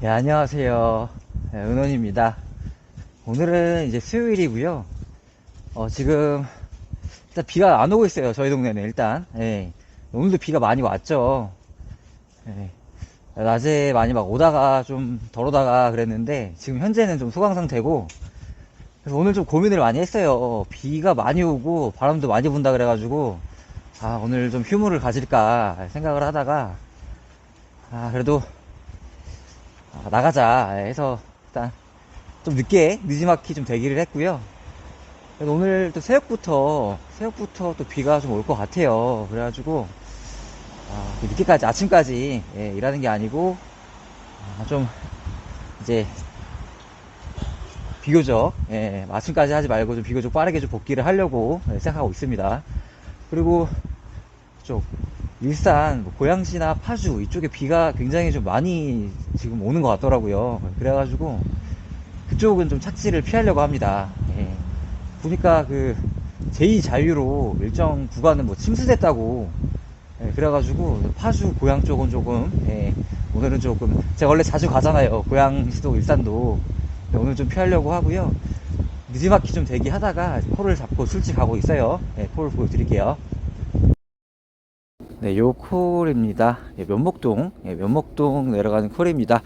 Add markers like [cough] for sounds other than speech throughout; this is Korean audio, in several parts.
네, 안녕하세요. 네, 은원입니다. 오늘은 이제 수요일이고요. 어, 지금 일단 비가 안 오고 있어요. 저희 동네는 일단. 예. 오늘도 비가 많이 왔죠. 예. 낮에 많이 막 오다가 좀 덜 오다가 그랬는데 지금 현재는 좀 소강 상태고 그래서 오늘 좀 고민을 많이 했어요. 비가 많이 오고 바람도 많이 분다 그래가지고 아 오늘 좀 휴무를 가질까 생각을 하다가 아 그래도 아, 나가자 해서 일단 좀 늦게 늦지막히 좀 대기를 했고요. 오늘 또 새벽부터 새벽부터 또 비가 좀 올 것 같아요. 그래가지고 아, 늦게까지 아침까지 예, 일하는 게 아니고 아, 좀 이제 비교적 예, 아침까지 하지 말고 좀 비교적 빠르게 좀 복귀를 하려고 예, 생각하고 있습니다. 그리고 쪽 일산, 뭐 고양시나 파주 이쪽에 비가 굉장히 좀 많이 지금 오는 것 같더라고요. 그래가지고 그쪽은 좀 착지를 피하려고 합니다. 예. 보니까 그 제2 자유로 일정 구간은 뭐 침수됐다고 예, 그래가지고 파주 고양 쪽은 조금 예, 오늘은 조금 제가 원래 자주 가잖아요. 고양시도 일산도 네, 오늘 좀 피하려고 하고요. 늦지막히 좀 대기하다가 콜을 잡고 술집 가고 있어요. 예, 콜 보여드릴게요. 네, 요 콜입니다. 예, 면목동, 예, 면목동 내려가는 콜입니다.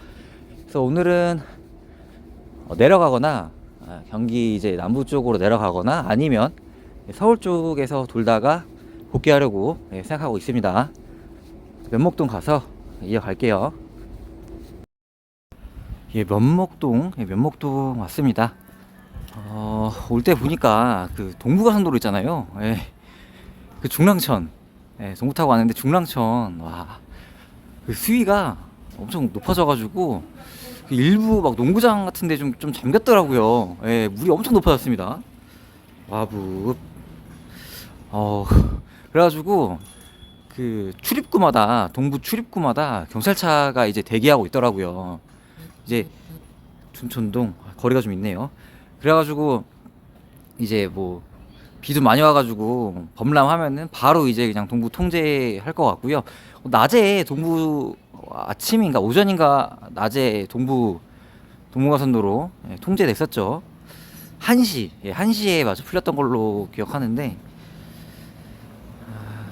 그래서 오늘은 어, 내려가거나 아, 경기 이제 남부 쪽으로 내려가거나 아니면 서울 쪽에서 돌다가 복귀하려고 예, 생각하고 있습니다. 면목동 가서 이어갈게요. 예, 면목동, 예, 면목동 왔습니다. 어, 올 때 보니까 그 동부가선도로 있잖아요. 예, 그 중랑천, 예, 동부 타고 왔는데 중랑천, 와, 그 수위가 엄청 높아져가지고 그 일부 막 농구장 같은데 좀, 좀 잠겼더라고요. 예, 물이 엄청 높아졌습니다. 와부. 어, 그래가지고 그 출입구마다 동부 출입구마다 경찰차가 이제 대기하고 있더라고요. 이제 춘천동 거리가 좀 있네요. 그래가지고 이제 뭐 비도 많이 와가지고 범람하면은 바로 이제 그냥 동부 통제할 것 같고요. 낮에 동부 아침인가 오전인가 낮에 동부 동부가선도로 예, 통제됐었죠. 1시, 예, 1시에 마저 풀렸던 걸로 기억하는데 아,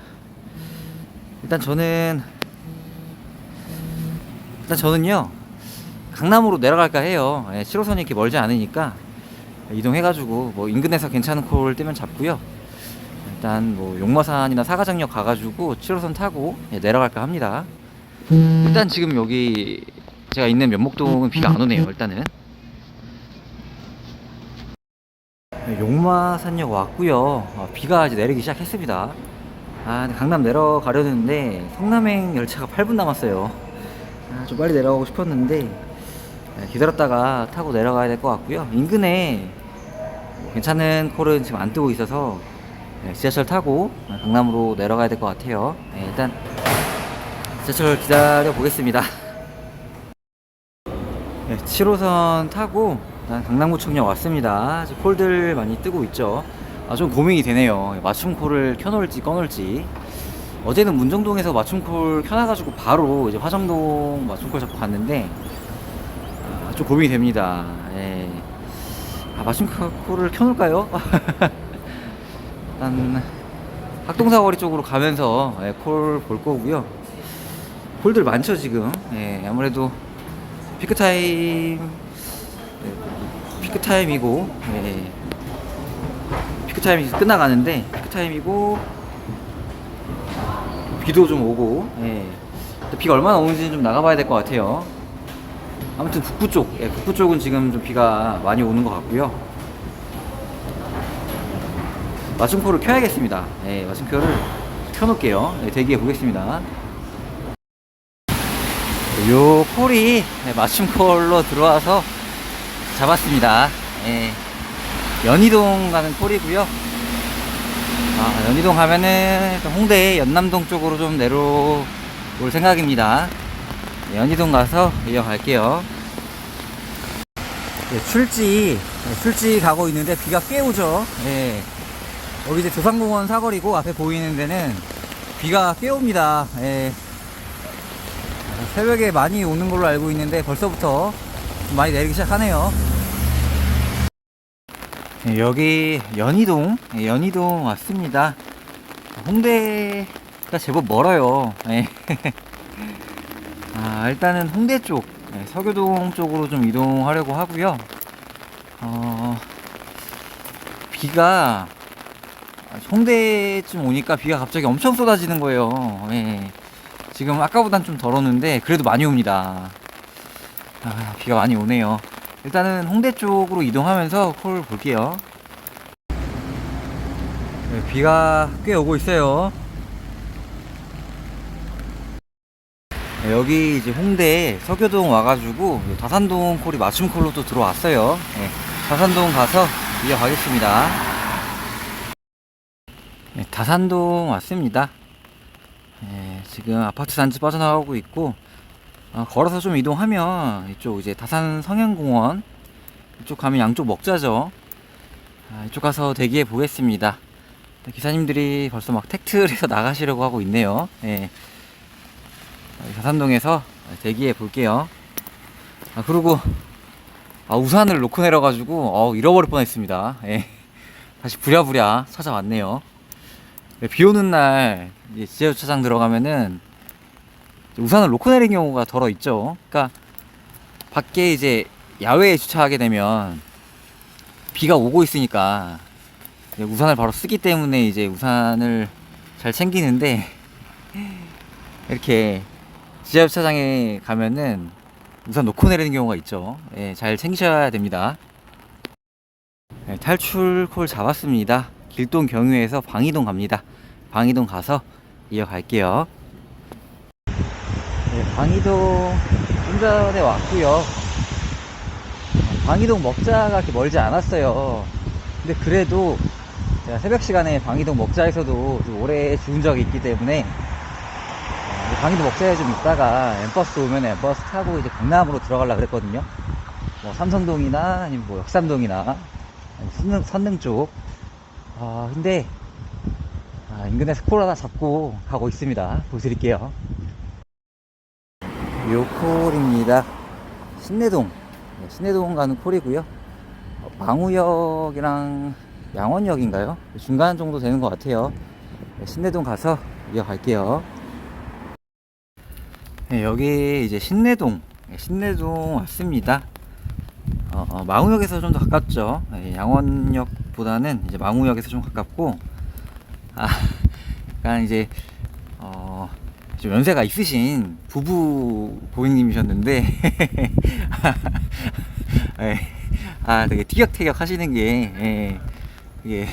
일단 저는 일단 저는요 강남으로 내려갈까 해요. 예, 7호선이 이렇게 멀지 않으니까 이동해가지고 뭐 인근에서 괜찮은 콜 뜨면 잡고요. 일단 뭐 용마산이나 사가장역 가가지고 7호선 타고 예, 내려갈까 합니다. 일단 지금 여기 제가 있는 면목동은 비가 안 오네요. 일단은 네, 용마산역 왔고요. 어, 비가 이제 내리기 시작했습니다. 아, 강남 내려가려는데 성남행 열차가 8분 남았어요. 아, 좀 빨리 내려가고 싶었는데 네, 기다렸다가 타고 내려가야 될 것 같고요. 인근에 뭐 괜찮은 콜은 지금 안 뜨고 있어서 네, 지하철 타고 강남으로 내려가야 될 것 같아요. 네, 일단 지하철 기다려 보겠습니다. 네, 7호선 타고 일단 강남구청역 왔습니다. 콜들 많이 뜨고 있죠. 아, 좀 고민이 되네요. 맞춤 콜을 켜놓을지 꺼놓을지. 어제는 문정동에서 맞춤 콜 켜놔가지고 바로 이제 화정동 맞춤 콜 잡고 갔는데 아, 좀 고민이 됩니다. 예. 아, 콜을 켜놓을까요? [laughs] 일단 학동사거리 쪽으로 가면서 예, 콜볼 거고요. 콜들 많죠 지금. 예, 아무래도 피크 타임 예, 피크 타임이고 예, 피크 타임이 끝나가는데 피크 타임이고 비도 좀 오고 예. 또 비가 얼마나 오는지는 좀 나가봐야 될 것 같아요. 아무튼 북부 쪽, 예, 북부 쪽은 지금 좀 비가 많이 오는 것 같고요. 맞춤표를 켜야겠습니다. 예, 맞춤표를 켜놓을게요. 예, 대기해 보겠습니다. 요 콜이 네, 맞춤 콜로 들어와서 잡았습니다. 예. 연희동 가는 콜이고요. 아, 연희동 가면은 홍대 연남동 쪽으로 좀 내려올 생각입니다. 네, 연희동 가서 이어갈게요. 네, 출지, 네, 출지 가고 있는데 비가 꽤 오죠. 예. 여기 이제 조상공원 사거리고 앞에 보이는 데는 비가 꽤 옵니다. 예. 새벽에 많이 오는 걸로 알고 있는데 벌써부터 좀 많이 내리기 시작하네요. 네, 여기 연희동, 네, 연희동 왔습니다. 홍대가 제법 멀어요. 네. [laughs] 아, 일단은 홍대 쪽, 네, 서교동 쪽으로 좀 이동하려고 하고요. 어, 비가 홍대쯤 오니까 비가 갑자기 엄청 쏟아지는 거예요. 예. 지금 아까보단 좀 덜었는데 그래도 많이 옵니다. 아, 비가 많이 오네요. 일단은 홍대 쪽으로 이동하면서 콜 볼게요. 네, 비가 꽤 오고 있어요. 여기 이제 홍대 서교동 와가지고 다산동 콜이 맞춤 콜로 또 들어왔어요. 네, 다산동 가서 이어가겠습니다. 네, 다산동 왔습니다. 네, 지금 아파트 단지 빠져나가고 있고 어, 걸어서 좀 이동하면 이쪽 이제 다산 성현공원 이쪽 가면 양쪽 먹자죠. 아, 이쪽 가서 대기해 보겠습니다. 네, 기사님들이 벌써 막 택트에서 [laughs] 나가시려고 하고 있네요. 예. 어, 다산동에서 대기해 볼게요. 아, 그리고 아, 우산을 놓고 내려가지고 어, 잃어버릴 뻔했습니다. 예. 다시 부랴부랴 찾아왔네요. 네, 비 오는 날 이제 지하 주차장 들어가면은 우산을 놓고 내리는 경우가 덜어 있죠. 그러니까 밖에 이제 야외에 주차하게 되면 비가 오고 있으니까 우산을 바로 쓰기 때문에 이제 우산을 잘 챙기는데 [laughs] 이렇게 지하 주차장에 가면은 우산 놓고 내리는 경우가 있죠. 예, 잘 챙기셔야 됩니다. 네, 탈출 콜 잡았습니다. 길동 경유에서 방이동 갑니다. 방이동 가서 이어갈게요. 네, 방이동 좀 전에 왔고요. 방이동 먹자가 그렇게 멀지 않았어요. 근데 그래도 제가 새벽 시간에 방이동 먹자에서도 좀 오래 죽은 적이 있기 때문에 어, 방이동 먹자에 좀 있다가 엠버스 오면 엠버스 타고 이제 강남으로 들어가려고 그랬거든요. 뭐 삼성동이나 아니면 뭐 역삼동이나 선릉, 선릉 쪽. 아 근데 아, 인근에서 콜 하나 잡고 가고 있습니다. 보여드릴게요. 요 콜입니다. 신내동. 네, 신내동 가는 콜이고요. 어, 망우역이랑 양원역인가요? 중간 정도 되는 것 같아요. 네, 신내동 가서 이어갈게요. 네, 여기 이제 신내동. 네, 신내동 왔습니다. 어, 어, 망우역에서 좀 더 가깝죠. 네, 양원역보다는 이제 망우역에서 좀 가깝고, 아, 약간 이제, 어, 좀 연세가 있으신 부부 고객님이셨는데, 예, [laughs] 아, 되게 티격태격 하시는 게, 예, 이게,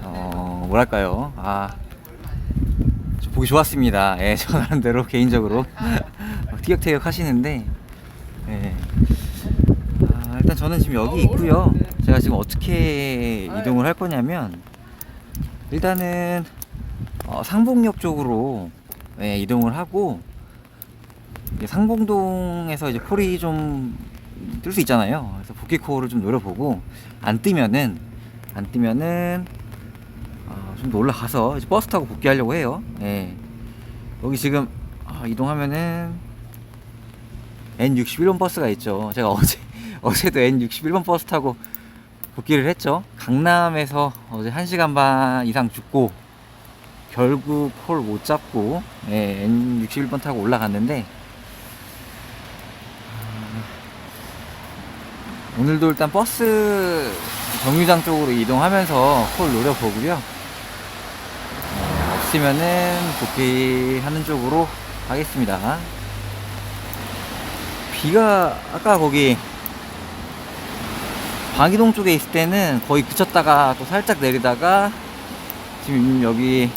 어, 뭐랄까요. 아, 좀 보기 좋았습니다. 예, 저 나름대로 [laughs] 개인적으로. 티격태격 하시는데, 예. 아, 일단 저는 지금 여기 있고요. 제가 지금 어떻게 이동을 할 거냐면 일단은 어, 상봉역 쪽으로 예, 이동을 하고 상봉동에서 이제 콜이 좀 뜰 수 있잖아요. 그래서 복귀 콜을 좀 노려보고 안 뜨면은 안 뜨면은 어, 좀 더 올라가서 이제 버스 타고 복귀하려고 해요. 예. 여기 지금 아, 이동하면은 N61번 버스가 있죠. 제가 [laughs] 어제 어제도 N61번 버스 타고 복귀를 했죠. 강남에서 어제 1시간 반 이상 죽고 결국 콜 못 잡고 예, N61번 타고 올라갔는데 아, 오늘도 일단 버스 정류장 쪽으로 이동하면서 콜 노려보고요. 어, 없으면은 복귀하는 쪽으로 하겠습니다. 비가 아까 거기 방이동 쪽에 있을 때는 거의 그쳤다가 또 살짝 내리다가 지금 여기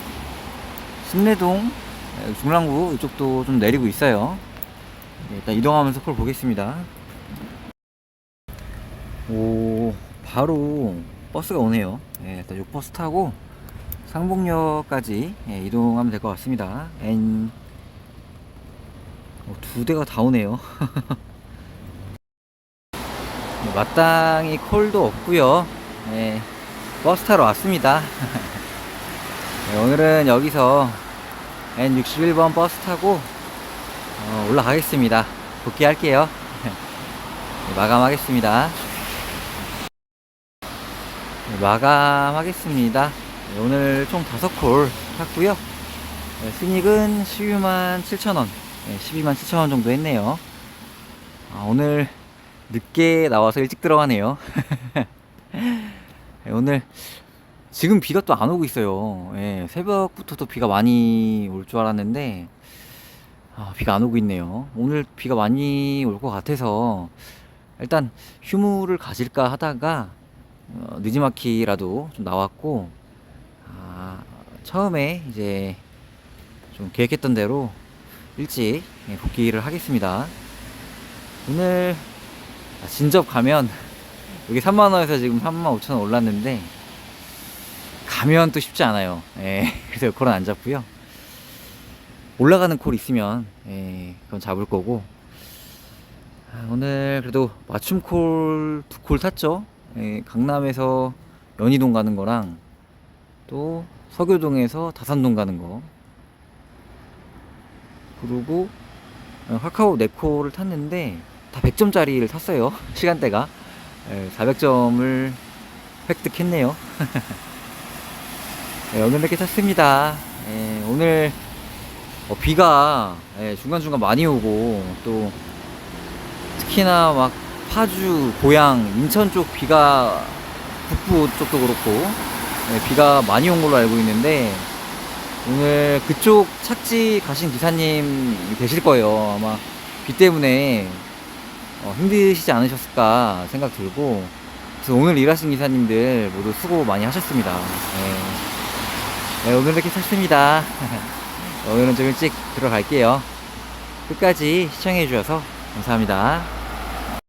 신내동 네, 중랑구 이쪽도 좀 내리고 있어요. 네, 일단 이동하면서 콜 보겠습니다. 오 바로 버스가 오네요. 네, 일단 요 버스 타고 상봉역까지 예, 이동하면 될 것 같습니다. N 어, 두 대가 다 오네요. 네, [laughs] 마땅히 콜도 없고요. 네, 버스 타러 왔습니다. 네, [laughs] 오늘은 여기서 N61번 버스 타고 어, 올라가겠습니다. 복귀할게요. 네, [laughs] 마감하겠습니다. 네, 마감하겠습니다. 네, 오늘 총 다섯 콜 탔고요. 네, 순익은 12만 7천원, 12만 7천원 정도 했네요. 아, 오늘 늦게 나와서 일찍 들어가네요. [laughs] 네, 오늘 지금 비가 또 안 오고 있어요. 예, 새벽부터 또 비가 많이 올 줄 알았는데 아, 비가 안 오고 있네요. 오늘 비가 많이 올 것 같아서 일단 휴무를 가질까 하다가 어, 늦지막히라도 좀 나왔고 아, 처음에 이제 좀 계획했던 대로 일찍 예, 복귀를 하겠습니다. 오늘 아, 진접 가면 여기 3만원에서 지금 3만 5천원 올랐는데 가면 또 쉽지 않아요. 예, [laughs] 그래서 그건 안 잡고요. 올라가는 콜 있으면 예, 그건 잡을 거고 아, 오늘 그래도 맞춤 콜 두 콜 탔죠. 예, 강남에서 연희동 가는 거랑 또 서교동에서 다산동 가는 거 그리고 어, 카카오 네콜을 탔는데 다 100점짜리를 탔어요. [laughs] 시간대가 예, 400점을 획득했네요. 네, 오늘 이렇게 탔습니다. 예, 오늘 어, 비가 예, 중간중간 많이 오고 또 특히나 막 파주, 고양, 인천 쪽 비가 북부 쪽도 그렇고 예, 비가 많이 온 걸로 알고 있는데 오늘 그쪽 착지 가신 기사님 계실 거예요. 아마 비 때문에 어, 힘드시지 않으셨을까 생각 들고 그래서 오늘 일하신 기사님들 모두 수고 많이 하셨습니다. 예. 네, 오늘 이렇게 탔습니다. 오늘은 좀 일찍 들어갈게요. 끝까지 시청해 주셔서 감사합니다.